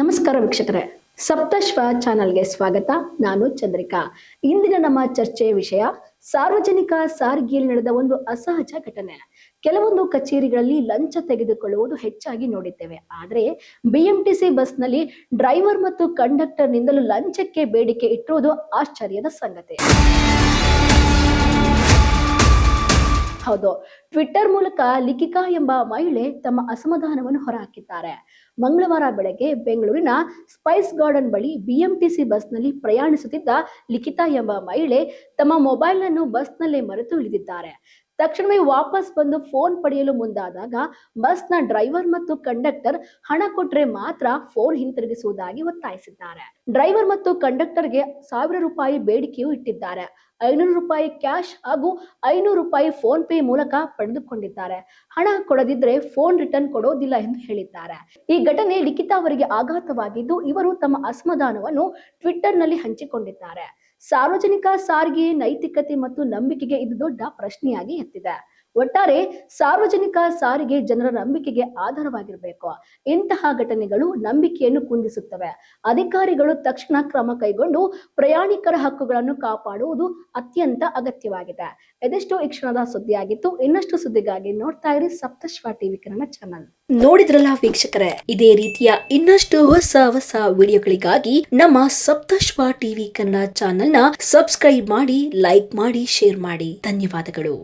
ನಮಸ್ಕಾರ ವೀಕ್ಷಕರೇ. ಸಪ್ತಶ್ವ ಚಾನಲ್ಗೆ ಸ್ವಾಗತ. ನಾನು ಚಂದ್ರಿಕಾ. ಇಂದಿನ ನಮ್ಮ ಚರ್ಚೆಯ ವಿಷಯ ಸಾರ್ವಜನಿಕ ಸಾರಿಗೆಯಲ್ಲಿ ನಡೆದ ಒಂದು ಅಸಹಜ ಘಟನೆ. ಕೆಲವೊಂದು ಕಚೇರಿಗಳಲ್ಲಿ ಲಂಚ ತೆಗೆದುಕೊಳ್ಳುವುದು ಹೆಚ್ಚಾಗಿ ನೋಡಿದ್ದೇವೆ. ಆದರೆ ಬಿಎಂಟಿಸಿ ಬಸ್ನಲ್ಲಿ ಡ್ರೈವರ್ ಮತ್ತು ಕಂಡಕ್ಟರ್ ನಿಂದಲೂ ಲಂಚಕ್ಕೆ ಬೇಡಿಕೆ ಇಟ್ಟಿರುವುದು ಆಶ್ಚರ್ಯದ ಸಂಗತಿ. ಹೌದು ಟ್ವಿಟ್ಟರ್ ಮೂಲಕ ಲಿಖಿಕಾ ಎಂಬ ಮಹಿಳೆ ತಮ್ಮ ಅಸಮಾಧಾನವನ್ನು ಹೊರಹಾಕಿದ್ದಾರೆ. ಮಂಗಳವಾರ ಬೆಳಗ್ಗೆ ಬೆಂಗಳೂರಿನ ಸ್ಪೈಸ್ ಗಾರ್ಡನ್ ಬಳಿ ಬಿಎಂಟಿಸಿ ಬಸ್ನಲ್ಲಿ ಪ್ರಯಾಣಿಸುತ್ತಿದ್ದ ಲಿಖಿತಾ ಎಂಬ ಮಹಿಳೆ ತಮ್ಮ ಮೊಬೈಲ್ ಅನ್ನು ಬಸ್ನಲ್ಲೇ ಮರೆತು ಇಳಿದಿದ್ದಾರೆ. ತಕ್ಷಣವೇ ವಾಪಸ್ ಬಂದು ಫೋನ್ ಪಡೆಯಲು ಮುಂದಾದಾಗ ಬಸ್ನ ಡ್ರೈವರ್ ಮತ್ತು ಕಂಡಕ್ಟರ್ ಹಣ ಕೊಟ್ರೆ ಮಾತ್ರ ಫೋನ್ ಹಿಂತಿರುಗಿಸುವುದಾಗಿ ಒತ್ತಾಯಿಸಿದ್ದಾರೆ. ಡ್ರೈವರ್ ಮತ್ತು ಕಂಡಕ್ಟರ್ಗೆ ಸಾವಿರ ರೂಪಾಯಿ ಬೇಡಿಕೆಯೂ ಇಟ್ಟಿದ್ದಾರೆ. ಐನೂರು ರೂಪಾಯಿ ಕ್ಯಾಶ್ ಹಾಗೂ ಐನೂರು ರೂಪಾಯಿ ಫೋನ್ ಪೇ ಮೂಲಕ ಪಡೆದುಕೊಂಡಿದ್ದಾರೆ. ಹಣ ಕೊಡದಿದ್ರೆ ಫೋನ್ ರಿಟರ್ನ್ ಕೊಡೋದಿಲ್ಲ ಎಂದು ಹೇಳಿದ್ದಾರೆ. ಈ ಘಟನೆ ಲಿಖಿತ ಅವರಿಗೆ ಆಘಾತವಾಗಿದ್ದು ಇವರು ತಮ್ಮ ಅಸಮಾಧಾನವನ್ನು ಟ್ವಿಟ್ಟರ್ನಲ್ಲಿ ಹಂಚಿಕೊಂಡಿದ್ದಾರೆ. ಸಾರ್ವಜನಿಕ ಸಾರಿಗೆ ನೈತಿಕತೆ ಮತ್ತು ನಂಬಿಕೆಗೆ ಇದು ದೊಡ್ಡ ಪ್ರಶ್ನೆಯಾಗಿ ಎತ್ತಿದೆ. ಒಟ್ಟಾರೆ ಸಾರ್ವಜನಿಕ ಸಾರಿಗೆ ಜನರ ನಂಬಿಕೆಗೆ ಆಧಾರವಾಗಿರಬೇಕು. ಇಂತಹ ಘಟನೆಗಳು ನಂಬಿಕೆಯನ್ನು ಕುಂದಿಸುತ್ತವೆ. ಅಧಿಕಾರಿಗಳು ತಕ್ಷಣ ಕ್ರಮ ಕೈಗೊಂಡು ಪ್ರಯಾಣಿಕರ ಹಕ್ಕುಗಳನ್ನು ಕಾಪಾಡುವುದು ಅತ್ಯಂತ ಅಗತ್ಯವಾಗಿದೆ. ಇದೆಷ್ಟು ಈ ಕ್ಷಣದ ಸುದ್ದಿಯಾಗಿತ್ತು. ಇನ್ನಷ್ಟು ಸುದ್ದಿಗಾಗಿ ನೋಡ್ತಾ ಇರಿ ಸಪ್ತಶ್ವ ಟಿವಿ ಕನ್ನಡ ಚಾನಲ್. ನೋಡಿದ್ರಲ್ಲ ವೀಕ್ಷಕರೇ, ಇದೇ ರೀತಿಯ ಇನ್ನಷ್ಟು ಹೊಸ ಹೊಸ ವಿಡಿಯೋಗಳಿಗಾಗಿ ನಮ್ಮ ಸಪ್ತಶ್ವ ಟಿವಿ ಕನ್ನಡ ಚಾನೆಲ್ನ ಸಬ್ಸ್ಕ್ರೈಬ್ ಮಾಡಿ, ಲೈಕ್ ಮಾಡಿ, ಶೇರ್ ಮಾಡಿ. ಧನ್ಯವಾದಗಳು.